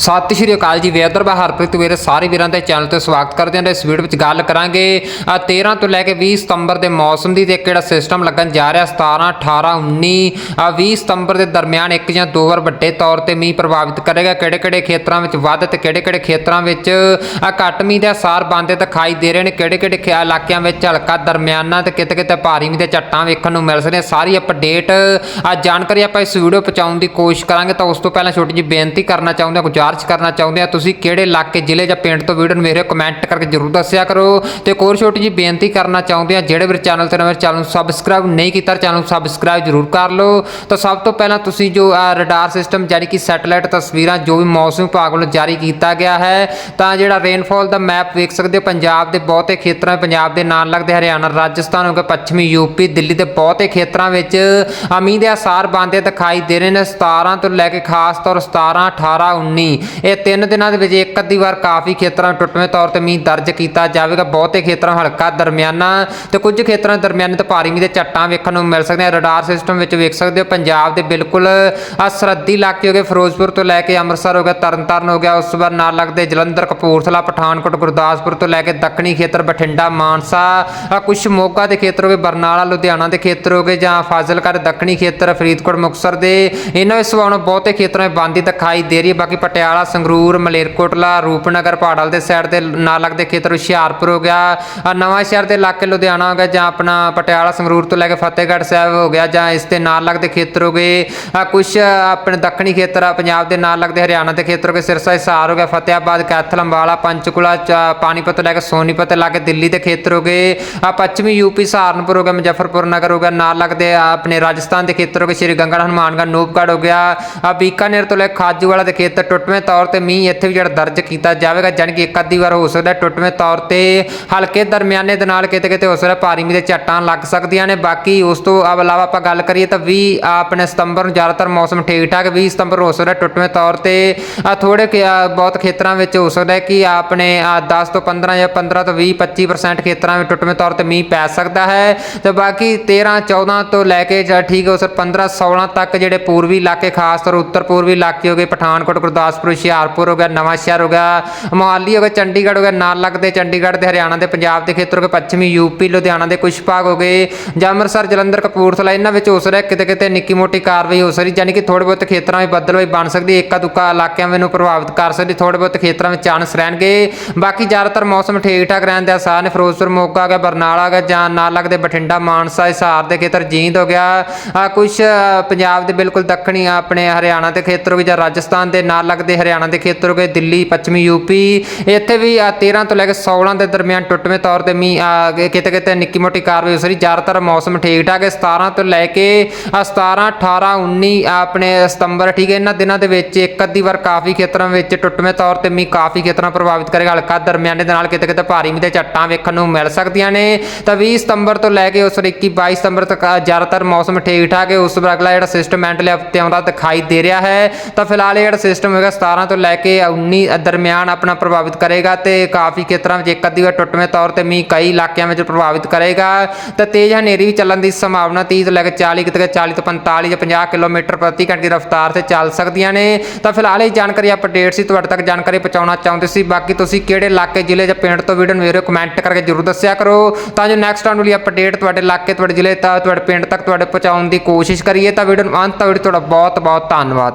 ਸਤਿ ਸ਼੍ਰੀ ਅਕਾਲ ਜੀ ਵੇਦਰ ਬਾ ਹਰਪ੍ਰੀਤ ਵੀਰੇ ਸਾਰੇ ਵੀਰਾਂ ਦੇ ਚੈਨਲ ਤੇ ਸਵਾਗਤ ਕਰਦੇ ਹਾਂ ਇਸ ਵੀਡੀਓ ਵਿੱਚ ਗੱਲ ਕਰਾਂਗੇ ਅ, 13 ਤੋਂ ਲੈ ਕੇ 20 ਸਤੰਬਰ ਦੇ ਮੌਸਮ ਦੀ ਤੇ ਕਿਹੜਾ ਸਿਸਟਮ ਲੱਗਣ ਜਾ ਰਿਹਾ 17 18 19 ਅ, 20 ਸਤੰਬਰ ਦੇ ਦਰਮਿਆਨ ਇੱਕ ਜਾਂ ਦੋ ਵਾਰ ਵੱਡੇ ਤੌਰ ਤੇ ਮੀਂਹ ਪ੍ਰਭਾਵਿਤ ਕਰੇਗਾ। ਕਿਹੜੇ ਕਿਹੜੇ ਖੇਤਰਾਂ ਵਿੱਚ ਵੱਧ ਤੇ ਕਿਹੜੇ ਕਿਹੜੇ ਖੇਤਰਾਂ ਵਿੱਚ ਘੱਟ ਮੀਂਹ ਦੇ ਸਾਰ ਬੰਦੇ ਦਿਖਾਈ ਦੇ ਰਹੇ ਨੇ। ਕਿਹੜੇ ਕਿਹੜੇ ਖਿਆ- ਇਲਾਕਿਆਂ ਵਿੱਚ ਹਲਕਾ ਦਰਮਿਆਨਾ ਤੇ ਕਿਤੇ ਕਿਤੇ ਭਾਰੀ ਮੀਂਹ ਦੇ ਝੱਟਾਂ ਵੇਖਣ ਨੂੰ ਮਿਲ ਸਕਦੀਆਂ ਸਾਰੀ ਅਪਡੇਟ ਜਾਣਕਾਰੀ ਆਪਾਂ ਇਸ ਵੀਡੀਓ ਪਹੁੰਚਾਉਣ ਦੀ ਕੋਸ਼ਿਸ਼ ਕਰਾਂਗੇ ਤਾਂ ਉਸ ਤੋਂ ਪਹਿਲਾਂ ਛੋਟੀ ਜਿਹੀ ਬੇਨਤੀ ਕਰਨਾ ਚਾਹੁੰਦੇ ਹਾਂ ਗੁਜ਼ਾਰਿਸ਼ ਕਰਨਾ ਚਾਹੁੰਦੇ ਹਾਂ ਤੁਸੀਂ ਕਿਹੜੇ ਇਲਾਕੇ, ਜ਼ਿਲ੍ਹੇ ਜਾਂ ਪਿੰਡ ਤੋਂ ਵੀਡੀਓ ਨੂੰ ਮੇਰੇ ਕਮੈਂਟ ਕਰਕੇ ਜਰੂਰ ਦੱਸਿਆ ਕਰੋ। ਤੇ ਇੱਕ ਹੋਰ ਛੋਟੀ ਜਿਹੀ ਬੇਨਤੀ ਕਰਨਾ ਚਾਹੁੰਦੇ ਹਾਂ ਜਿਹੜੇ ਵੀ ਚੈਨਲ ਤੇ ਨਵੇਂ, ਚੈਨਲ ਨੂੰ ਸਬਸਕ੍ਰਾਈਬ ਨਹੀਂ ਕੀਤਾ, ਚੈਨਲ ਨੂੰ ਸਬਸਕ੍ਰਾਈਬ ਜਰੂਰ ਕਰ ਲਓ। ਤਾਂ ਸਭ ਤੋਂ ਪਹਿਲਾਂ ਤੁਸੀਂ ਜੋ ਰਡਾਰ ਸਿਸਟਮ ਜਾਰੀ ਕਿ ਸੈਟੇਲਾਈਟ ਤਸਵੀਰਾਂ, ਜੋ ਵੀ ਮੌਸਮ ਵਿਭਾਗ ਵੱਲੋਂ ਜਾਰੀ ਕੀਤਾ ਗਿਆ ਹੈ, ਤਾਂ ਜਿਹੜਾ ਰੇਨਫਾਲ ਦਾ ਮੈਪ ਵੇਖ ਸਕਦੇ ਹੋ, ਪੰਜਾਬ ਦੇ ਬਹੁਤੇ ਖੇਤਰਾਂ, ਪੰਜਾਬ ਦੇ ਨਾਲ ਲੱਗਦੇ ਹਰਿਆਣਾ, ਰਾਜਸਥਾਨ ਹੋ ਗਿਆ, ਪੱਛਮੀ ਯੂਪੀ ਦਿੱਲੀ ਦੇ ਬਹੁਤੇ ਖੇਤਰਾਂ ਵਿੱਚ ਆ ਦੇ ਆਸਾਰ ਬੰਦੇ ਦਿਖਾਈ ਦੇ ਰਹੇ ਨੇ 17 ਤੋਂ ਲੈ ਕੇ ਖਾਸ ਤੌਰ 17 18 19 ਇਹ ਤਿੰਨ ਦਿਨਾਂ ਦੇ ਵਿੱਚ ਇੱਕ ਅੱਧੀ ਵਾਰ ਕਾਫੀ ਖੇਤਰਾਂ ਟੁੱਟਵੇਂ ਤੌਰ ਤੇ ਮੀਂਹ ਦਰਜ ਕੀਤਾ ਜਾਵੇਗਾ। ਬਹੁਤੇ ਖੇਤਰਾਂ ਹਲਕਾ ਦਰਮਿਆਨਾ ਤੇ ਕੁਝ ਖੇਤਰਾਂ ਵਿੱਚ ਦਰਮਿਆਨੇ ਤੇ ਭਾਰੀ ਮੀਂਹ ਦੇ ਝੱਟਾਂ ਵੇਖਣ ਨੂੰ ਮਿਲ ਸਕਦੇ ਆ। ਰਡਾਰ ਸਿਸਟਮ ਵਿੱਚ ਵੇਖ ਸਕਦੇ ਹੋ, ਪੰਜਾਬ ਦੇ ਬਿਲਕੁਲ ਆ ਸਰਹੱਦੀ ਇਲਾਕੇ ਹੋ ਗਏ। ਫਿਰੋਜ਼ਪੁਰ ਤੋਂ ਲੈ ਕੇ ਅੰਮ੍ਰਿਤਸਰ ਹੋ ਗਿਆ, ਤਰਨਤਾਰਨ ਹੋ ਗਿਆ, ਉਸ ਤੋਂ ਬਾਅਦ ਨਾਲ ਲੱਗਦੇ ਜਲੰਧਰ, ਕਪੂਰਥਲਾ, ਪਠਾਨਕੋਟ, ਗੁਰਦਾਸਪੁਰ ਤੋਂ ਲੈ ਕੇ ਦੱਖਣੀ ਖੇਤਰ, ਬਠਿੰਡਾ, ਮਾਨਸਾ ਆ ਕੁਝ ਮੋਗਾ ਦੇ ਖੇਤਰ ਹੋ ਗਏ, ਬਰਨਾਲਾ, ਲੁਧਿਆਣਾ ਦੇ ਖੇਤਰ ਹੋ ਗਏ ਜਾਂ ਫਾਜ਼ਿਲਕਾ ਦੱਖਣੀ ਖੇਤਰ, ਫਰੀਦਕੋਟ, ਮੁਕਤਸਰ ਦੇ। ਇਹਨਾਂ ਵਿੱਚ ਸਵਾਉਣ ਬਹੁਤੇ ਖੇਤਰਾਂ ਵਿੱਚ ਬੰਦੀ ਦਿਖਾਈ ਦੇ ਰਹੀ ਹੈ। ਬਾਕੀ ਪਟਿਆਲਾ ਪਟਿਆਲਾ, ਸੰਗਰੂਰ, ਮਲੇਰਕੋਟਲਾ, ਰੂਪਨਗਰ ਪਹਾੜਲ ਦੇ ਸਾਈਡ ਦੇ ਨਾਲ ਲੱਗਦੇ ਖੇਤਰ ਹੁਸ਼ਿਆਰਪੁਰ ਹੋ ਗਿਆ। ਨਵਾਂ ਸ਼ਹਿਰ ਦੇ ਇਲਾਕੇ ਲੁਧਿਆਣਾ ਹੋ ਗਿਆ, ਜਾਂ ਆਪਣਾ ਪਟਿਆਲਾ, ਸੰਗਰੂਰ ਤੋਂ ਲੈ ਕੇ ਫਤਿਹਗੜ੍ਹ ਸਾਹਿਬ ਹੋ ਗਿਆ, ਜਾਂ ਇਸ ਦੇ ਨਾਲ ਲੱਗਦੇ ਖੇਤਰ ਹੋ ਗਏ। ਆ ਕੁਝ ਆਪਣੇ ਦੱਖਣੀ ਖੇਤਰ ਆ, ਪੰਜਾਬ ਦੇ ਨਾਲ ਲੱਗਦੇ ਹਰਿਆਣਾ ਦੇ ਖੇਤਰ ਹੋ ਗਏ, ਸਿਰਸਾ, ਹਿਸਾਰ ਹੋ ਗਿਆ ਫਤਿਆਬਾਦ ਕੈਥਲ, ਅੰਬਾਲਾ, ਪੰਚਕੁਲਾ, ਚ- ਪਾਣੀਪਤ ਤੋਂ ਲੈ ਕੇ ਸੋਨੀਪਤ ਲਾਗੇ ਦਿੱਲੀ ਦੇ ਖੇਤਰ ਹੋ ਗਏ। ਆ ਪੱਛਮੀ ਯੂਪੀ ਸਹਾਰਨਪੁਰ ਹੋ ਗਿਆ, ਮੁਜ਼ੱਫਰਪੁਰ ਨਗਰ ਹੋ ਗਿਆ, ਨਾਲ ਲੱਗਦੇ ਆਪਣੇ ਰਾਜਸਥਾਨ ਦੇ ਖੇਤਰ ਹੋ ਗਏ, ਸ਼੍ਰੀ ਗੰਗਾਨਗਰ ਹਨੂਮਾਨਗੜ੍ਹ, ਨੂਪਗੜ੍ਹ ਹੋ ਗਿਆ। ਆ ਬੀਕਾਨੇਰ ਤੋਂ ਲੈ ਕੇ ਖਾਜੂਵਾਲਾ ਦੇ ਖੇਤਰ, ਟੁੱਟਵੇਂ ਤੌਰ ਤੇ ਮੀਂਹ ਇੱਥੇ ਵੀ ਜਿਹੜਾ ਦਰਜ ਕੀਤਾ ਜਾਵੇਗਾ, ਜਾਣੀ ਕਿ ਇੱਕ ਅੱਧੀ ਵਾਰ ਹੋ ਸਕਦਾ ਟੁੱਟਵੇਂ ਤੌਰ ਤੇ। ਹਲਕੇ ਦਰਮਿਆਨੇ ਦੇ ਨਾਲ ਕਿਤੇ ਕਿਤੇ ਹੋ ਸਕਦਾ ਭਾਰੀ ਮੀਂਹ ਦੇ ਝੱਟਾਂ ਲੱਗ ਸਕਦੀਆਂ ਨੇ। ਬਾਕੀ ਉਸ ਤੋਂ ਇਲਾਵਾ ਆਪਾਂ ਗੱਲ ਕਰੀਏ ਤਾਂ 20 ਆਪਣੇ ਸਤੰਬਰ ਨੂੰ ਜ਼ਿਆਦਾਤਰ ਮੌਸਮ ਠੀਕ ਠਾਕ 20 ਸਤੰਬਰ ਹੋ ਸਕਦਾ ਟੁੱਟਵੇਂ ਤੌਰ ਤੇ। ਆ ਥੋੜੇ ਬਹੁਤ ਖੇਤਰਾਂ ਵਿੱਚ ਹੋ ਸਕਦਾ ਕਿ ਆਪਣੇ ਆ 10 ਤੋਂ 15 ਜਾਂ 15 ਤੋਂ 20 25% ਖੇਤਰਾਂ ਵਿੱਚ ਟੁੱਟਵੇਂ ਤੌਰ ਤੇ ਮੀਂਹ ਪੈ ਸਕਦਾ ਹੈ। ਤੇ ਬਾਕੀ 13 14 ਤੋਂ ਲੈ ਕੇ ਜਾਂ ਠੀਕ ਹੋ ਸਰ 15 16 ਤੱਕ ਜਿਹੜੇ ਪੂਰਬੀ ਇਲਾਕੇ, ਖਾਸ ਤੌਰ ਉੱਤਰ ਪੂਰਬੀ ਇਲਾਕੇ ਹੋ ਗਏ, ਪਠਾਨਕੋਟ, ਗੁਰਦਾਸਪੁਰ ਹੁਸ਼ਿਆਰਪੁਰ ਹੋ ਗਿਆ, ਨਵਾਂ ਸ਼ਹਿਰ ਹੋ ਗਿਆ, ਮੋਹਾਲੀ ਹੋ ਗਿਆ, ਚੰਡੀਗੜ੍ਹ ਹੋ ਗਿਆ, ਨਾਲ ਲੱਗਦੇ ਚੰਡੀਗੜ੍ਹ ਦੇ ਹਰਿਆਣਾ ਦੇ ਪੰਜਾਬ ਦੇ ਖੇਤਰ ਹੋ ਗਏ, ਪੱਛਮੀ ਯੂਪੀ, ਲੁਧਿਆਣਾ ਦੇ ਕੁਝ ਭਾਗ ਹੋ ਗਏ, ਜਾਂ ਅੰਮ੍ਰਿਤਸਰ, ਜਲੰਧਰ, ਕਪੂਰਥਲਾ, ਇਹਨਾਂ ਵਿੱਚ ਹੋ ਸਕਦਾ ਕਿਤੇ ਕਿਤੇ ਨਿੱਕੀ ਮੋਟੀ ਕਾਰਵਾਈ ਹੋ ਸਕਦੀ ਯਾਨੀ ਕਿ ਥੋੜੇ ਬਹੁਤ ਖੇਤਰਾਂ ਵਿੱਚ ਬੱਦਲਵਾਈ ਬਣ ਸਕਦੀ ਏਕਾ ਦੁੱਕਾ ਇਲਾਕਿਆਂ ਨੂੰ ਪ੍ਰਭਾਵਿਤ ਕਰ ਸਕਦੀ ਥੋੜੇ ਬਹੁਤ ਖੇਤਰਾਂ ਵਿੱਚ ਚਾਂਸ ਰਹਿਣਗੇ। ਬਾਕੀ ਜ਼ਿਆਦਾਤਰ ਮੌਸਮ ਠੀਕ ਠਾਕ ਰਹਿਣ ਦੇ ਆਸਾਰ ਨੇ ਫਿਰੋਜ਼ਪੁਰ, ਮੋਗਾ ਗਿਆ, ਬਰਨਾਲਾ ਗਿਆ, ਜਾਂ ਨਾਲ ਲੱਗਦੇ ਬਠਿੰਡਾ, ਮਾਨਸਾ, ਹਿਸਾਰ ਦੇ ਖੇਤਰ ਜੀਂਦ ਹੋ ਗਿਆ। ਆ ਕੁਝ ਪੰਜਾਬ ਦੇ ਬਿਲਕੁਲ ਦੱਖਣੀ, ਆਪਣੇ ਹਰਿਆਣਾ ਦੇ ਖੇਤਰ ਹੋ ਗਏ, ਜਾਂ ਰਾਜਸਥਾਨ ਦੇ ਨਾਲ ਲੱਗਦੇ ਹਰਿਆਣਾ ਦੇ ਖੇਤਰ ਹੋ ਗਏ, ਦਿੱਲੀ, ਪੱਛਮੀ ਯੂਪੀ ਇੱਥੇ ਵੀ ਆ 13 ਤੋਂ ਲੈ ਕੇ 16 ਦੇ ਦਰਮਿਆਨ ਟੁੱਟਵੇਂ ਤੌਰ ਤੇ ਮੀਂਹ ਕਿਤੇ ਕਿਤੇ ਨਿੱਕੀ ਮੋਟੀ ਕਾਰਵਾਈ ਹੋ ਜ਼ਿਆਦਾਤਰ ਮੌਸਮ ਠੀਕ ਠਾਕ ਹੈ। 17 ਤੋਂ ਲੈ ਕੇ ਆ 17 18 19 ਆਪਣੇ ਸਤੰਬਰ, ਠੀਕ ਹੈ। ਇਹਨਾਂ ਦਿਨਾਂ ਦੇ ਵਿੱਚ ਇੱਕ ਅੱਧੀ ਵਾਰ ਕਾਫੀ ਖੇਤਰਾਂ ਵਿੱਚ ਟੁੱਟਵੇਂ ਤੌਰ ਤੇ ਮੀਂਹ ਕਾਫੀ ਖੇਤਰਾਂ ਪ੍ਰਭਾਵਿਤ ਕਰੇਗਾ। ਹਲਕਾ ਦਰਮਿਆਨੇ ਦੇ ਨਾਲ ਕਿਤੇ ਕਿਤੇ ਭਾਰੀ ਮੀਂਹ ਦੇ ਝੱਟਾਂ ਵੇਖਣ ਨੂੰ ਮਿਲ ਸਕਦੀਆਂ ਨੇ। ਤਾਂ 20 ਸਤੰਬਰ ਤੋਂ ਲੈ ਕੇ ਉਸ 21 22 ਸਤੰਬਰ ਤੱਕ ਜ਼ਿਆਦਾਤਰ ਮੌਸਮ ਠੀਕ ਠਾਕ ਹੈ। ਉਸ ਤੋਂ ਅਗਲਾ ਜਿਹੜਾ ਸਿਸਟਮ ਐਂਡਲੇ ਹਫ਼ਤੇ ਆਉਂਦਾ ਦਿਖਾਈ ਦੇ ਰਿਹਾ ਹੈ। ਤਾਂ ਫਿਲਹਾਲ ਇਹ ਜਿਹੜਾ ਸਿਸਟਮ ਹੈਗਾ 17 ਤੋਂ ਲੈ ਕੇ 19 ਦਰਮਿਆਨ ਆਪਣਾ ਪ੍ਰਭਾਵਿਤ ਕਰੇਗਾ ਤੇ ਕਾਫੀ ਖੇਤਰਾਂ ਵਿੱਚ ਇੱਕ ਅੱਧੀ ਵਾਰ ਟੁੱਟਵੇਂ ਤੌਰ ਤੇ ਮੀਂਹ ਕਈ ਇਲਾਕਿਆਂ ਵਿੱਚ ਪ੍ਰਭਾਵਿਤ ਕਰੇਗਾ। ਤਾਂ ਤੇਜ਼ ਹਨੇਰੀ ਵੀ ਚੱਲਣ ਦੀ ਸੰਭਾਵਨਾ 30 ਤੋਂ ਲੈ ਕੇ 40 ਕਿਤੇ 40 ਤੋਂ 45 ਜਾਂ 50 ਕਿਲੋਮੀਟਰ ਪ੍ਰਤੀ ਘੰਟੇ ਦੀ ਰਫ਼ਤਾਰ ਤੇ ਚੱਲ ਸਕਦੀਆਂ ਨੇ। ਤਾਂ ਫਿਲਹਾਲ ਇਹ ਜਾਣਕਾਰੀ ਅਪਡੇਟ ਸੀ, ਤੁਹਾਡੇ ਤੱਕ ਜਾਣਕਾਰੀ ਪਹੁੰਚਾਉਣਾ ਚਾਹੁੰਦੇ ਸੀ। ਬਾਕੀ ਤੁਸੀਂ ਕਿਹੜੇ ਇਲਾਕੇ, ਜ਼ਿਲ੍ਹੇ ਜਾਂ ਪਿੰਡ ਤੋਂ ਵੀਡੀਓ ਨੂੰ ਕਮੈਂਟ ਕਰਕੇ ਜਰੂਰ ਦੱਸਿਆ ਕਰੋ। ਤਾਂ ਜੋ ਨੈਕਸਟ ਆਉਣ ਵਾਲੀ ਅਪਡੇਟ ਤੁਹਾਡੇ ਇਲਾਕੇ, ਤੁਹਾਡੇ ਜ਼ਿਲ੍ਹੇ, ਤਾਂ ਤੁਹਾਡੇ ਪਿੰਡ ਤੱਕ ਤੁਹਾਡੇ ਪਹੁੰਚਾਉਣ ਦੀ ਕੋਸ਼ਿਸ਼ ਕਰੀਏ। ਤਾਂ ਵੀਡੀਓ ਨੂੰ ਅੰਤ ਤੱਕ ਤੁਹਾਡਾ ਬਹੁਤ ਬਹੁਤ ਧੰਨਵਾਦ।